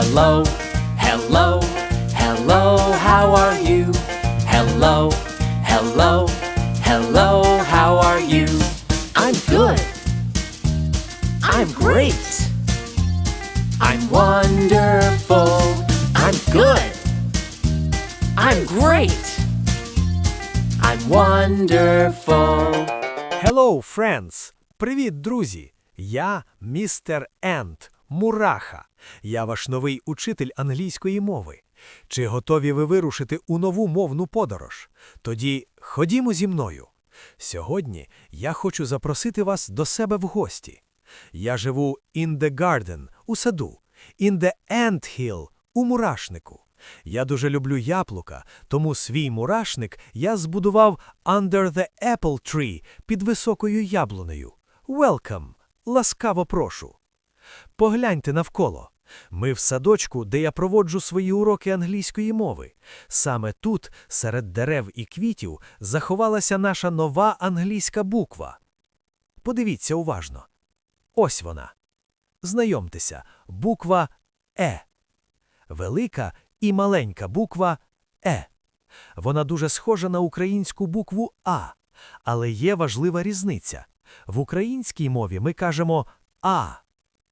Hello, hello, hello, how are you? Hello, hello, hello, how are you? I'm good. I'm great. I'm wonderful. I'm good. I'm great. I'm wonderful. Hello, friends! Привіт, друзі! Я містер Ент, Мураха. Я ваш новий учитель англійської мови. Чи готові ви вирушити у нову мовну подорож? Тоді ходімо зі мною. Сьогодні я хочу запросити вас до себе в гості. Я живу in the garden, у саду, in the ant hill, у мурашнику. Я дуже люблю яблука, тому свій мурашник я збудував under the apple tree під високою яблунею. Welcome! Ласкаво прошу. Погляньте навколо. Ми в садочку, де я проводжу свої уроки англійської мови. Саме тут, серед дерев і квітів, заховалася наша нова англійська буква. Подивіться уважно. Ось вона. Знайомтеся, буква Е. Велика і маленька буква Е. Вона дуже схожа на українську букву А, але є важлива різниця. В українській мові ми кажемо А,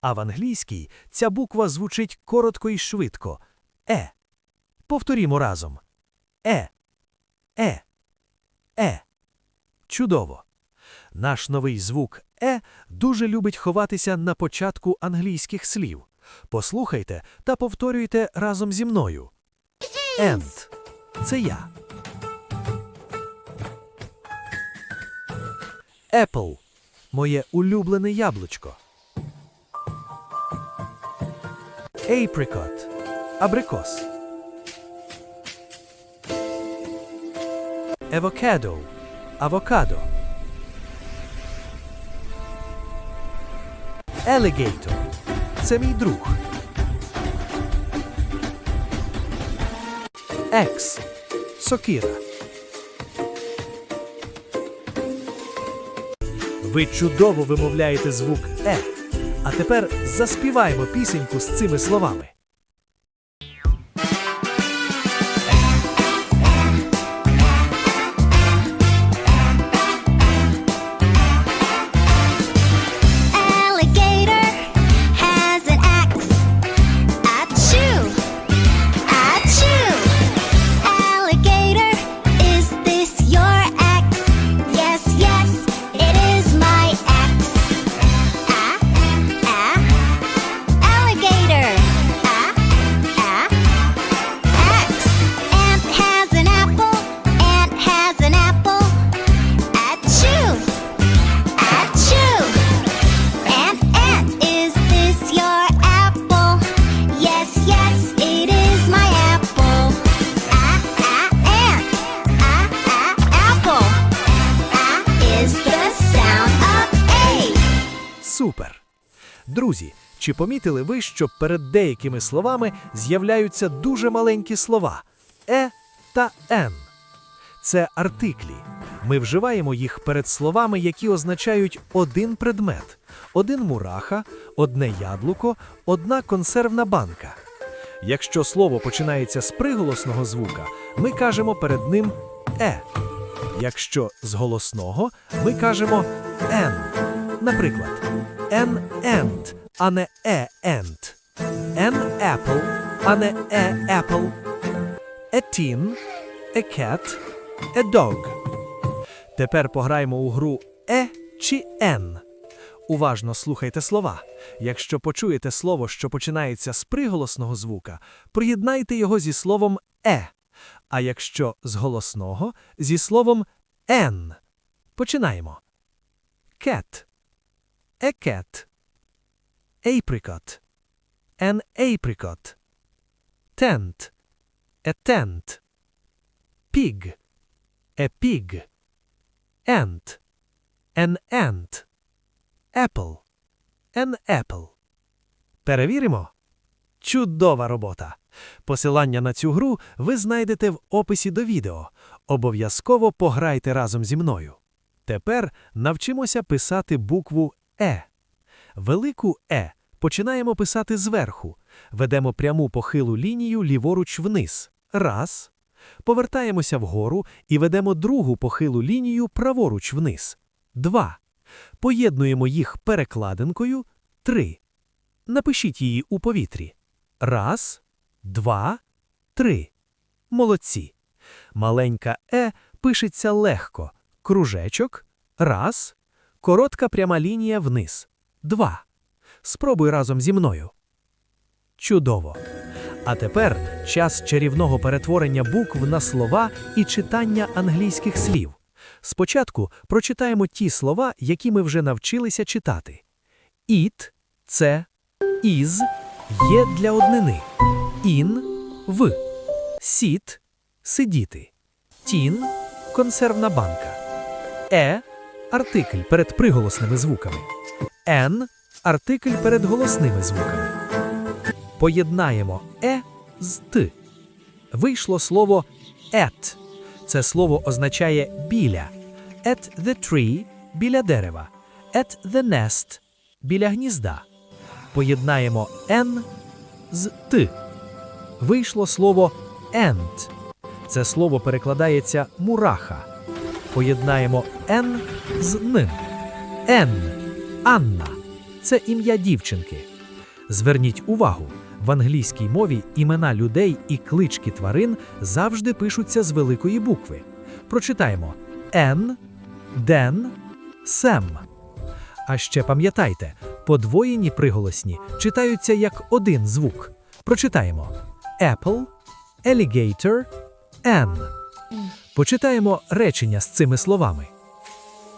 а в англійській ця буква звучить коротко і швидко Е. Повторімо разом. Е. Е. Е. Чудово. Наш новий звук Е дуже любить ховатися на початку англійських слів. Послухайте та повторюйте разом зі мною. And – це я. Apple – моє улюблене яблучко. Apricot – абрикос. Avocado – авокадо. Alligator – це мій друг. Екс – сокира. Ви чудово вимовляєте звук Е. А тепер заспіваємо пісеньку з цими словами. Чи помітили ви, що перед деякими словами з'являються дуже маленькі слова е та н? Це артиклі. Ми вживаємо їх перед словами, які означають один предмет, один мураха, одне яблуко, одна консервна банка. Якщо слово починається з приголосного звука, ми кажемо перед ним е. Якщо з голосного, ми кажемо н. Наприклад, ant, а не a ant. An apple, а не a apple. A tin, a cat, a dog. Тепер пограємо у гру е чи н. Уважно слухайте слова. Якщо почуєте слово, що починається з приголосного звука, приєднайте його зі словом е. А якщо з голосного зі словом н. Починаємо. Cat. A cat. Apricot. An apricot. Tent. A tent. Pig. A pig. Ant. An ant. Apple. An apple. Перевіримо. Чудова робота! Посилання на цю гру ви знайдете в описі до відео. Обов'язково пограйте разом зі мною. Тепер навчимося писати букву Е. Велику Е починаємо писати зверху, Ведемо пряму похилу лінію ліворуч вниз. Раз. Повертаємося вгору і ведемо другу похилу лінію праворуч вниз. Два. Поєднуємо їх перекладинкою. Три. Напишіть її у повітрі. Раз, два, три. Молодці. Маленька е пишеться легко. Кружечок. Раз. Коротка пряма лінія вниз. Два. Спробуй разом зі мною. Чудово. А тепер час чарівного перетворення букв на слова і читання англійських слів. Спочатку прочитаємо ті слова, які ми вже навчилися читати. Eat – це is є для однини. In – в. Sit – сидіти. Тін – консервна банка. Е – артикль перед приголосними звуками. Н – артикль перед голосними звуками. Поєднаємо е з т. Вийшло слово at. Це слово означає біля. At the tree біля дерева. At the nest біля гнізда. Поєднаємо n з т. Вийшло слово ant. Це слово перекладається мураха. Поєднаємо n з н. Н. Анна. Це ім'я дівчинки. Зверніть увагу, в англійській мові імена людей і клички тварин завжди пишуться з великої букви. Прочитаємо Н, Ден, Сем. А ще пам'ятайте, подвоєні приголосні читаються як один звук. Прочитаємо Apple, Alligator, N. Почитаємо речення з цими словами.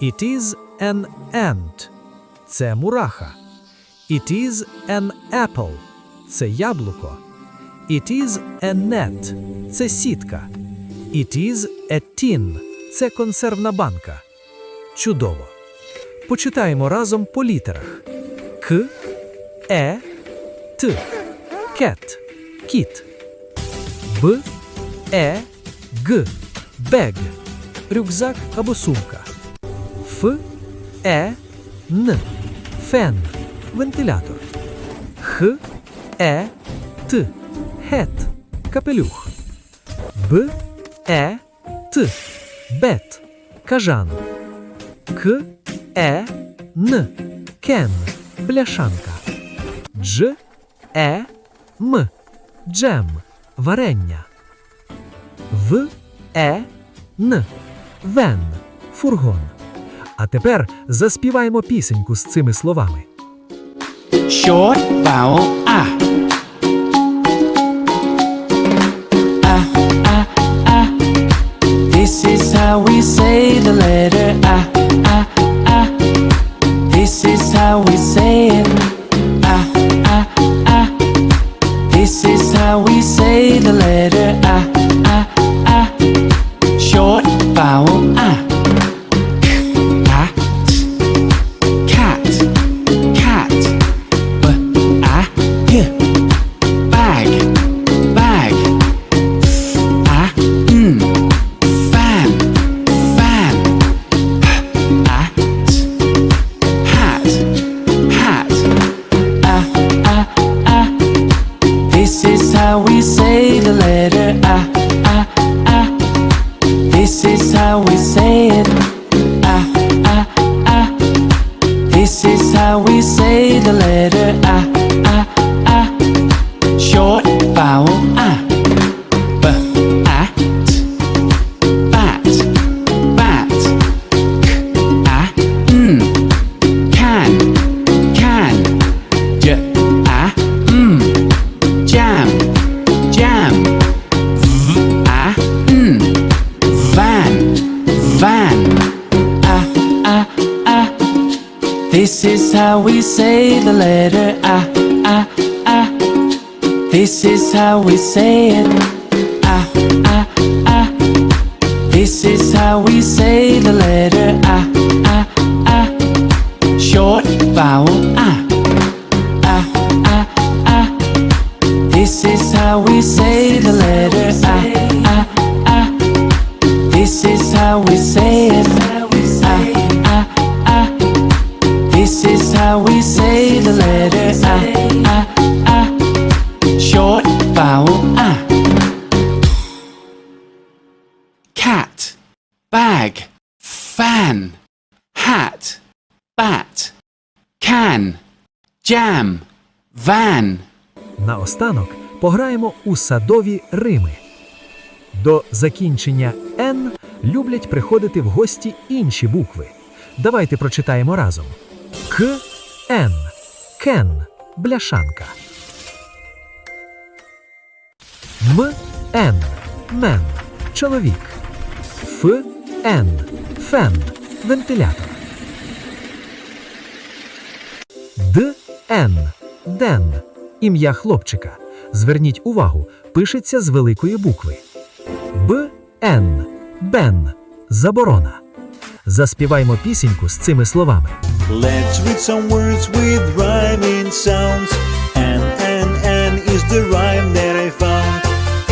It is an ant. Це мураха. It is an apple. Це яблуко. It is a net. Це сітка. It is a tin. Це консервна банка. Чудово. Почитаємо разом по літерах. К, Е, Т. Кет. Кіт. Б, Е, Г. Бег. Рюкзак або сумка. Ф, Е, Н. Фен. Вентилятор. Х, Е, Т. Хет. Капелюх. Б, Е, Т. Бет. Кажан. К, Е, Н. Кен. Бляшанка. Дж, Е, М. Джем. Варення. В, Е, Н. Вен. Фургон. А тепер заспіваємо пісеньку з цими словами. Short vowel ah. This is how we say the letter ah ah ah. This is how we say it ah ah ah. This is how we say the letter ah ah ah. Short vowel ah ah ah. This is how we say the letter ah ah ah. This is how we say jam, van. Наостанок пограємо у садові рими. До закінчення Н люблять приходити в гості інші букви. Давайте прочитаємо разом: К Н Кен бляшанка. М Н мен чоловік. Ф Н фен вентилятор. Ден ім'я хлопчика. Зверніть увагу, пишеться з великої букви. Б Н Бен заборона. Заспіваймо пісеньку з цими словами. Let's read some words with rhyming sounds. N N N is the rhyme that I found.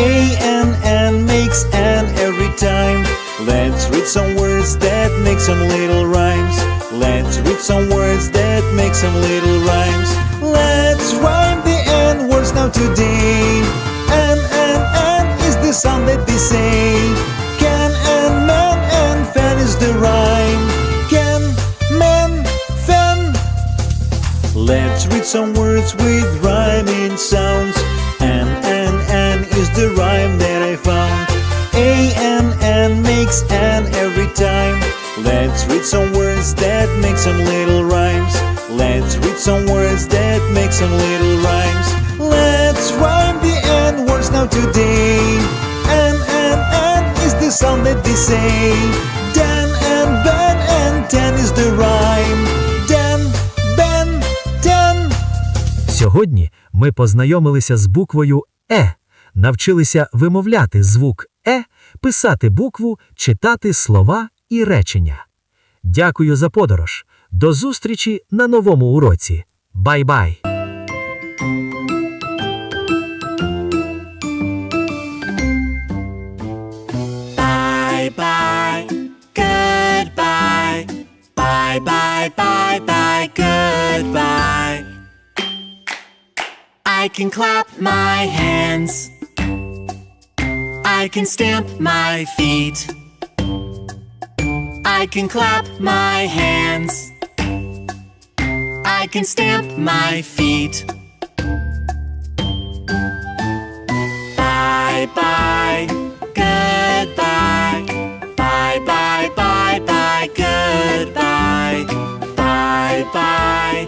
A N N makes N every time. Let's read some words that make some little rhymes. Let's read some words that make some little rhymes. Let's rhyme the N words now today. N N N is the sound that they say. Can and man and fan is the rhyme. Can man fan. Let's read some words with rhyming sounds. N N N is the rhyme that I found. A N N makes N every time. Let's read some words that make some little some words that make some little rhymes. Let's rhyme the N words now today. N N N is the sound that they say. Dan and Ben and ten is the rhyme. Dan, Ben, ten. Сьогодні ми познайомилися з буквою Е, навчилися вимовляти звук Е, писати букву, читати слова і речення. Дякую за подорож. До зустрічі на новому уроці. Бай-бай! Bye bye, goodbye. Bye bye bye bye, goodbye. I can clap my hands. I can stamp my feet. I can clap my hands. Can stamp my feet. Bye bye, goodbye. Bye bye bye bye, goodbye. Bye bye,